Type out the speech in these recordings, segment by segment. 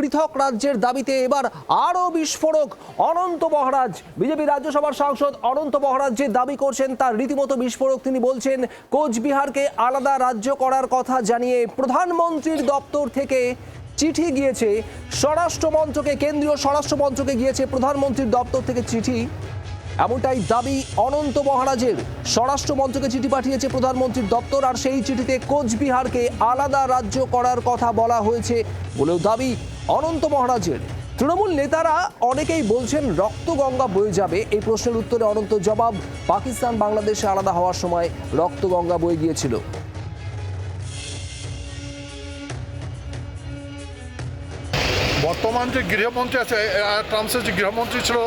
পৃথক রাজ্যের দাবিতে এবার আরও বিস্ফোরক। অনন্ত মহারাজ বিজেপি রাজ্যসভার সাংসদ অনন্ত মহারাজ যে দাবি করছেন তার রীতিমতো বিস্ফোরক, তিনি বলছেন, কোচবিহারকে আলাদা রাজ্য করার কথা জানিয়ে প্রধানমন্ত্রীর দপ্তর থেকে চিঠি গিয়েছে। স্বরাষ্ট্র মন্ত্রকে, কেন্দ্রীয় স্বরাষ্ট্র মন্ত্রকে গিয়েছে প্রধানমন্ত্রীর দপ্তর থেকে চিঠি। এমনটাই দাবি অনন্ত মহারাজের স্বরাষ্ট্র মন্ত্রকে চিঠি পাঠিয়েছে প্রধানমন্ত্রীর দপ্তর আর সেই চিঠিতে কোচবিহারকে আলাদা রাজ্য করার কথা বলা হয়েছে বলেও দাবি। অনন্ত মহারাজের। তৃণমূল নেতারা অনেকেই বলছেন রক্ত গঙ্গা বয়ে যাবে। এই প্রশ্নের উত্তরে অনন্ত জবাব পাকিস্তান বাংলাদেশে আলাদা হওয়ার সময় রক্ত গঙ্গা বয়ে গিয়েছিল। বর্তমান যে গৃহমন্ত্রী আছে আহ, ট্রাম্পসের যে গৃহমন্ত্রী ছিল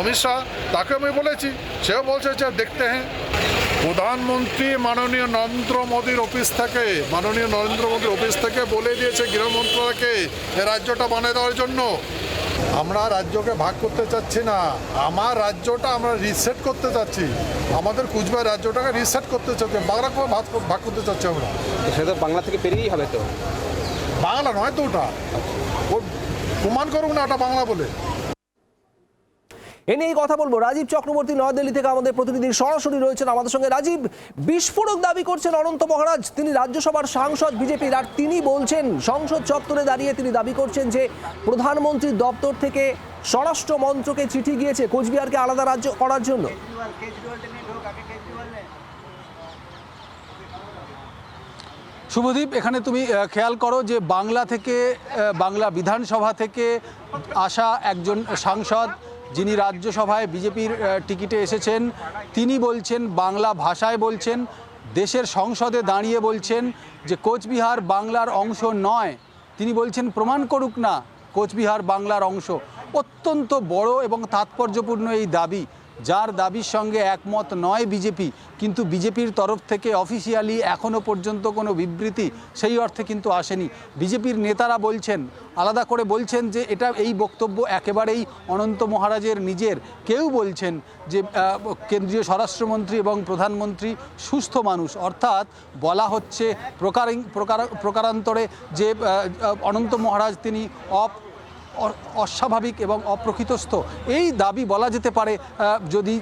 অমিত শাহ তাকে আমি বলেছি। সেও বলছে যে দেখতে হ্যাঁ প্রধানমন্ত্রী মাননীয় নরেন্দ্র মোদীর অফিস থেকে মাননীয় নরেন্দ্র মোদীর অফিস থেকে বলে দিয়েছে গৃহমন্ত্রীকে এই রাজ্যটা বানিয়ে দেওয়ার জন্য। আমরা রাজ্যকে ভাগ করতে চাচ্ছি না আমার রাজ্যটা আমরা রিসেট করতে চাচ্ছি। আমাদের কুচবিহার রাজ্যটাকে রিসেট করতে চাচ্ছি বাংলাকে ভাগ ভাগ করতে চাচ্ছি আমরা। সেটা বাংলা থেকে পেরিয়েই হবে তো? বাংলা নয় তো ওটা। প্রমাণ করুক না ওটা বাংলা বলে। এ নিয়েই কথা বলব। রাজীব চক্রবর্তী নয়াদিল্লি থেকে আমাদের প্রতিনিধি সরাসরি রয়েছেন আমাদের সঙ্গে। রাজীব, বিস্ফোরক দাবি করছেন অনন্ত মহারাজ। তিনি রাজ্যসভার সাংসদ বিজেপির, আর তিনি বলছেন, সংসদ চত্বরে দাঁড়িয়ে তিনি দাবি করছেন যে প্রধানমন্ত্রীর দপ্তর থেকে স্বরাষ্ট্র মন্ত্রকে চিঠি গিয়েছে। কোচবিহারকে আলাদা রাজ্য করার জন্য। শুভদীপ, এখানে তুমি খেয়াল করো যে বাংলা থেকে বাংলা বিধানসভা থেকে আসা একজন সাংসদ যিনি রাজ্যসভায় বিজেপির টিকিটে এসেছেন, তিনি বলছেন, বাংলা ভাষায় বলছেন, দেশের সংসদে দাঁড়িয়ে বলছেন যে কোচবিহার বাংলার অংশ নয়। তিনি বলছেন, প্রমাণ করুক না কোচবিহার বাংলার অংশ। অত্যন্ত বড় এবং তাৎপর্যপূর্ণ এই দাবি। যার দাবির সঙ্গে একমত নয় বিজেপি, কিন্তু বিজেপির তরফ থেকে অফিসিয়ালি এখনও পর্যন্ত কোনো বিবৃতি সেই অর্থে কিন্তু আসেনি। বিজেপির নেতারা বলছেন, আলাদা করে বলছেন যে এটা এই বক্তব্য একেবারেই অনন্ত মহারাজের নিজের। কেউ বলছেন যে কেন্দ্রীয় স্বরাষ্ট্রমন্ত্রী এবং প্রধানমন্ত্রী সুস্থ মানুষ। অর্থাৎ বলা হচ্ছে প্রকার প্রকার প্রকারান্তরে যে অনন্ত মহারাজ তিনি অপ অস্বাভাবিক এবং অপ্রকৃতস্থ। এই দাবি বলা যেতে পারে যদি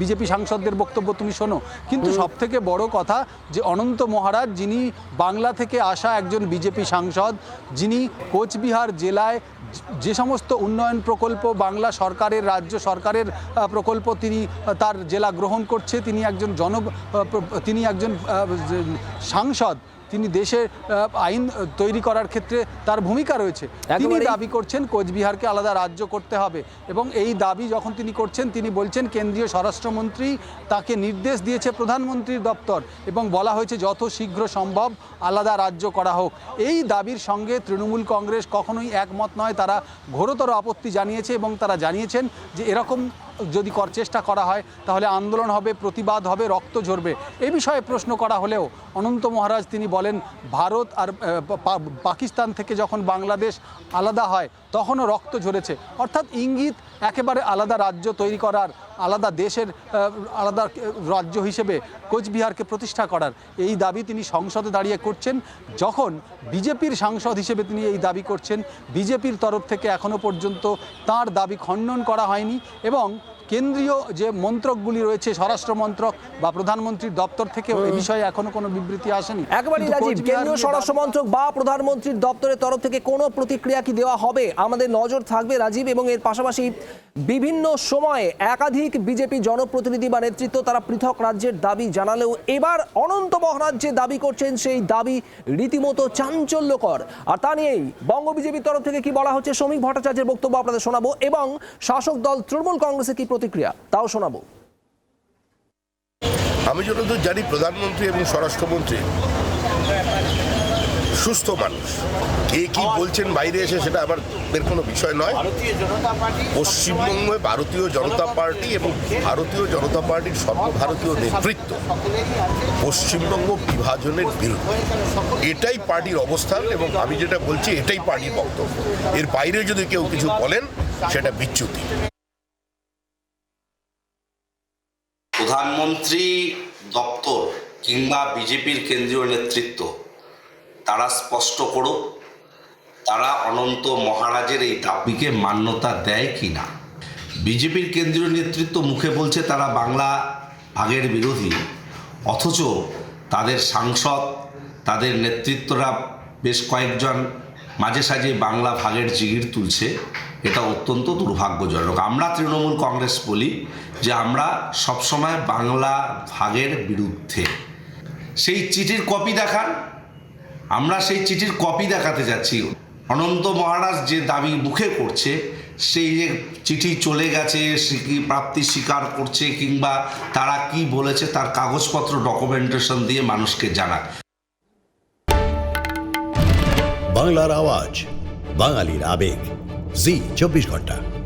বিজেপি সাংসদদের বক্তব্য তুমি শোনো। কিন্তু সব থেকে বড় কথা যে অনন্ত মহারাজ যিনি বাংলা থেকে আসা একজন বিজেপি সাংসদ যিনি কোচবিহার জেলায় যে সমস্ত উন্নয়ন প্রকল্প বাংলা সরকারের রাজ্য সরকারের প্রকল্প তিনি তার জেলা গ্রহণ করছে তিনি একজন জন তিনি একজন সাংসদ। তিনি দেশের আইন তৈরি করার ক্ষেত্রে তার ভূমিকা রয়েছে। তিনি দাবি করছেন কোচবিহারকে আলাদা রাজ্য করতে হবে এবং এই দাবি যখন তিনি করছেন তিনি বলছেন কেন্দ্রীয় স্বরাষ্ট্রমন্ত্রী তাকে নির্দেশ দিয়েছে প্রধানমন্ত্রীর দপ্তর এবং বলা হয়েছে যত শীঘ্র সম্ভব আলাদা রাজ্য করা হোক। এই দাবির সঙ্গে তৃণমূল কংগ্রেস কখনোই একমত নয়। তারা ঘোরতর আপত্তি জানিয়েছে এবং তারা জানিয়েছেন যে এরকম যদি কর চেষ্টা করা হয়, তাহলে আন্দোলন হবে, প্রতিবাদ হবে, রক্ত ঝরবে। এ বিষয়ে প্রশ্ন করা হলেও অনন্ত মহারাজ তিনি বলেন, ভারত আর পাকিস্তান থেকে যখন বাংলাদেশ আলাদা হয়, তখনও রক্ত ঝরেছে। অর্থাৎ ইঙ্গিত একেবারে আলাদা রাজ্য তৈরি করার, আলাদা দেশের আলাদা রাজ্য হিসেবে কোচবিহারকে প্রতিষ্ঠা করার। এই দাবি তিনি সংসদে দাঁড়িয়ে করছেন। যখন বিজেপির সাংসদ হিসেবে তিনি এই দাবি করছেন, বিজেপির তরফ থেকে এখনও পর্যন্ত তার দাবি খণ্ডন করা হয়নি এবং কেন্দ্রীয় যে মন্ত্রকগুলি রয়েছে স্বরাষ্ট্র মন্ত্রক বা প্রধানমন্ত্রীর দপ্তর থেকে এ বিষয়ে এখনও কোনো বিবৃতি আসেনি। একেবারেই রাজীব কেন্দ্রীয় স্বরাষ্ট্র মন্ত্রক বা প্রধানমন্ত্রীর দপ্তরের তরফ থেকে কোনো প্রতিক্রিয়া কি দেওয়া হবে? আমাদের নজর থাকবে রাজীব এবং এর পাশাপাশি বিভিন্ন সময়ে একাধিক বিজেপি জনপ্রতিনিধি বা নেতৃত্ব তারা পৃথক রাজ্যের দাবি জানালেও এবার অনন্ত মহারাজ যে দাবি করছেন সেই দাবি রীতিমতো চাঞ্চল্যকর। আর তা নিয়েই বঙ্গ বিজেপির তরফ থেকে কি বলা হচ্ছে? শ্রমিক ভট্টাচার্যের বক্তব্য আপনাদের শোনাবো এবং শাসক দল তৃণমূল কংগ্রেসের কি প্রতিক্রিয়া, তাও শোনাবো। আমি যতদূর জানি, প্রধানমন্ত্রী এবং স্বরাষ্ট্রমন্ত্রী সুস্থ মানুষ। কে কি বলছেন বাইরে এসে সেটা আমার এর কোনো বিষয় নয়। পশ্চিমবঙ্গে ভারতীয় জনতা পার্টি এবং ভারতীয় জনতা পার্টির সর্বভারতীয় নেতৃত্ব পশ্চিমবঙ্গ বিভাজনের বিরুদ্ধে। এটাই পার্টির অবস্থান এবং আমি যেটা বলছি, এটাই পার্টির বক্তব্য। এর বাইরে যদি কেউ কিছু বলেন, সেটা বিচ্যুতি। প্রধানমন্ত্রী দপ্তর কিংবা বিজেপির কেন্দ্রীয় নেতৃত্ব, তারা স্পষ্ট করুক, তারা অনন্ত মহারাজের এই দাবিকে মান্যতা দেয় কি না। বিজেপির কেন্দ্রীয় নেতৃত্ব মুখে বলছে তারা বাংলা ভাগের বিরোধী, অথচ তাদের সাংসদ, তাদের নেতৃত্বরা বেশ কয়েকজন মাঝে সাঝে বাংলা ভাগের জিগির তুলছে। এটা অত্যন্ত দুর্ভাগ্যজনক। আমরা তৃণমূল কংগ্রেস বলি যে আমরা সবসময় বাংলা ভাগের বিরুদ্ধে। সেই চিঠির কপি দেখান। আমরা সেই চিঠির কপি দেখাতে যাচ্ছি। অনন্ত মহারাজ যে দাবি মুখে করছে, সেই যে চিঠি চলে গেছে প্রাপ্তি স্বীকার করছে কিংবা তারা কি বলেছে, তার কাগজপত্র ডকুমেন্টেশন দিয়ে মানুষকে জানাক বাংলার আওয়াজ, বাঙালির আবেগ। जी चौबीस घंटा।